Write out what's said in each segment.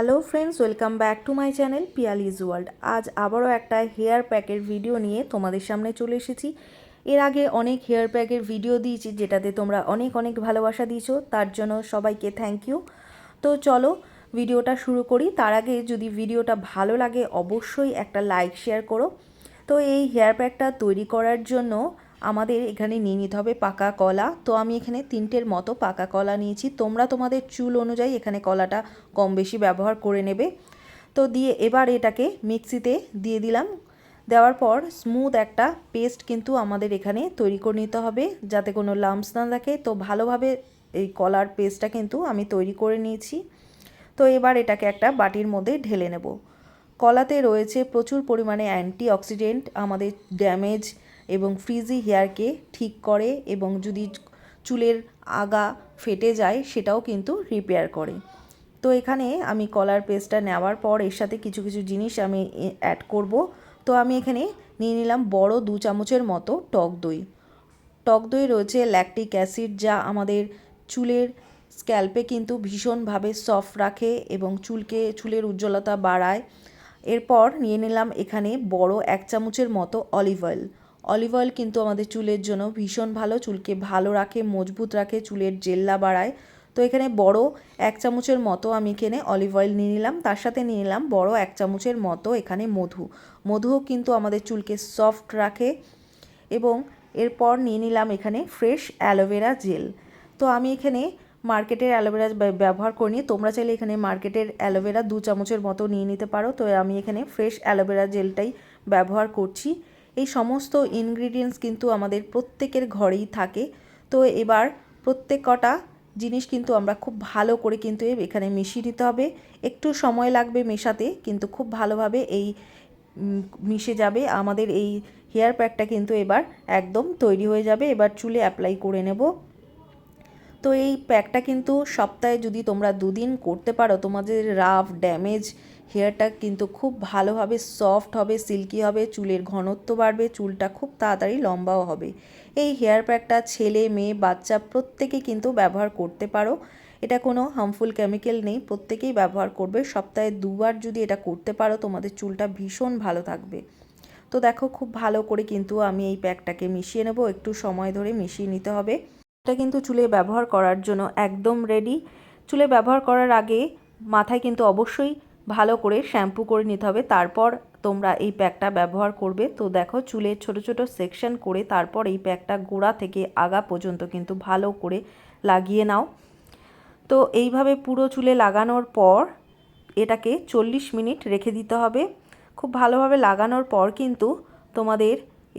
Hello friends welcome back to my channel Piyali's world আজ আবারও একটা হেয়ার প্যাকের ভিডিও নিয়ে তোমাদের সামনে চলে এসেছি। এর আগে অনেক হেয়ার প্যাকের ভিডিও দিয়েছি, যেটাতে তোমরা অনেক অনেক ভালোবাসা দিয়েছ, তার জন্য সবাইকে থ্যাংক ইউ তো চলো ভিডিওটা শুরু করি। তার আগে যদি ভিডিওটা ভালো লাগে, অবশ্যই একটা লাইক শেয়ার করো। তো এই হেয়ার প্যাকটা তৈরি করার জন্য আমাদের এখানে নিয়ে নিতে হবে পাকা কলা। তো আমি এখানে তিনটের মতো পাকা কলা নিয়েছি। তোমরা তোমাদের চুল অনুযায়ী এখানে কলাটা কম বেশি ব্যবহার করে নেবে। তো দিয়ে এবার এটাকে মিক্সিতে দিয়ে দিলাম। দেওয়ার পর স্মুথ একটা পেস্ট কিন্তু আমাদের এখানে তৈরি করে নিতে হবে, যাতে কোনো লাম্পস না থাকে। তো ভালোভাবে এই কলার পেস্টটা কিন্তু আমি তৈরি করে নিয়েছি। তো এবার এটাকে একটা বাটির মধ্যে ঢেলে নেব। কলাতে রয়েছে প্রচুর পরিমাণে অ্যান্টি অক্সিডেন্ট আমাদের ড্যামেজ এবং ফ্রিজি হেয়ারকে ঠিক করে এবং যদি চুলের আগা ফেটে যায়, সেটাও কিন্তু রিপেয়ার করে। তো এখানে আমি কলার পেস্টটা নেওয়ার পর এর সাথে কিছু কিছু জিনিস আমি অ্যাড করব। তো আমি এখানে নিয়ে নিলাম বড় দু চামচের মতো টক দই। টক দই রয়েছে ল্যাকটিক অ্যাসিড যা আমাদের চুলের স্ক্যাল্পে কিন্তু ভীষণভাবে সফট রাখে এবং চুলকে, চুলের উজ্জ্বলতা বাড়ায়। এরপর নিয়ে নিলাম এখানে বড় এক চামচের মতো অলিভ অয়েল অলিভ অয়েল কিন্তু আমাদের চুলের জন্য ভীষণ ভালো, চুলকে ভালো রাখে, মজবুত রাখে, চুলের জেল্লা বাড়ায়। তো এখানে বড় এক চামচের মতো আমি এখানে অলিভ অয়েল নিয়ে নিলাম, তার সাথে নিয়ে নিলাম বড় এক চামচের মতো এখানে মধু। মধুও কিন্তু আমাদের চুলকে সফট রাখে এবং এরপর নিয়ে নিলাম এখানে ফ্রেশ অ্যালোভেরা জেল তো আমি এখানে মার্কেটের অ্যালোভেরা ব্যবহার করিনি, তোমরা চাইলে এখানে মার্কেটের অ্যালোভেরা দু চামচের মতো নিয়ে নিতে পারো। তো আমি এখানে ফ্রেশ অ্যালোভেরা জেলটাই ব্যবহার করছি। এই সমস্ত ইনগ্রিডিয়েন্টস কিন্তু আমাদের প্রত্যেকের ঘরেই থাকে। তো এবার প্রত্যেক কটা জিনিস কিন্তু আমরা খুব ভালো করে কিন্তু এখানে মিশিয়ে নিতে হবে। একটু সময় লাগবে মেশাতে, কিন্তু খুব ভালোভাবে এই মিশে যাবে। আমাদের এই হেয়ার প্যাকটা কিন্তু এবার একদম তৈরি হয়ে যাবে। এবার চুলে অ্যাপ্লাই করে নেব। তো এই প্যাকটা কিন্তু সপ্তাহে যদি তোমরা দুদিন করতে পারো, তোমাদের রাফ, ড্যামেজ হেয়ারটা কিন্তু খুব ভালোভাবে সফট হবে, সিল্কি হবে, চুলের ঘনত্ব বাড়বে, চুলটা খুব তাড়াতাড়ি লম্বাও হবে। এই হেয়ার প্যাকটা ছেলে, মেয়ে, বাচ্চা প্রত্যেকে কিন্তু ব্যবহার করতে পারো। এটা কোনো হার্মফুল কেমিক্যাল নেই, প্রত্যেকেই ব্যবহার করবে। সপ্তাহে দুবার যদি এটা করতে পারো, তোমাদের চুলটা ভীষণ ভালো থাকবে। তো দেখো, খুব ভালো করে কিন্তু আমি এই প্যাকটাকে মিশিয়ে নেব, একটু সময় ধরে মিশিয়ে নিতে হবে। এটা কিন্তু চুলে ব্যবহার করার জন্য একদম রেডি চুলে ব্যবহার করার আগে মাথায় কিন্তু অবশ্যই ভালো করে শ্যাম্পু করে নিতে হবে। তারপর তোমরা এই প্যাকটা ব্যবহার করবে। তো দেখো, চুলে ছোট ছোট সেকশন করে তারপর এই প্যাকটা গোড়া থেকে আগা পর্যন্ত কিন্তু ভালো করে লাগিয়ে নাও। তো এইভাবে পুরো চুলে লাগানোর পর এটাকে চল্লিশ মিনিট রেখে দিতে হবে। খুব ভালোভাবে লাগানোর পর কিন্তু তোমাদের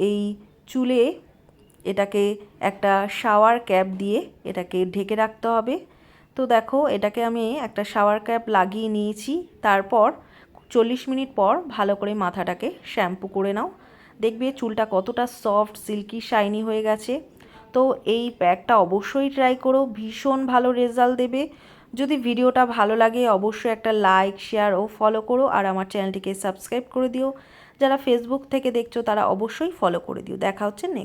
এই চুলে এটাকে একটা শাওয়ার ক্যাপ দিয়ে এটাকে ঢেকে রাখতে হবে। তো দেখো, এটাকে আমি একটা শাওয়ার ক্যাপ লাগিয়ে নিয়েছি। তারপর চল্লিশ মিনিট পর ভালো করে মাথাটাকে শ্যাম্পু করে নাও। দেখবে চুলটা কতটা সফট সিল্কি শাইনি হয়ে গেছে। তো এই প্যাকটা অবশ্যই ট্রাই করো, ভীষণ ভালো রেজাল্ট দেবে। যদি ভিডিওটা ভালো লাগে, অবশ্যই একটা লাইক শেয়ার ও ফলো করো। আর আমার চ্যানেলটিকে সাবস্ক্রাইব করে দিও। যারা ফেসবুক থেকে দেখছ, তারা অবশ্যই ফলো করে দিও। দেখা হচ্ছে নেক্সট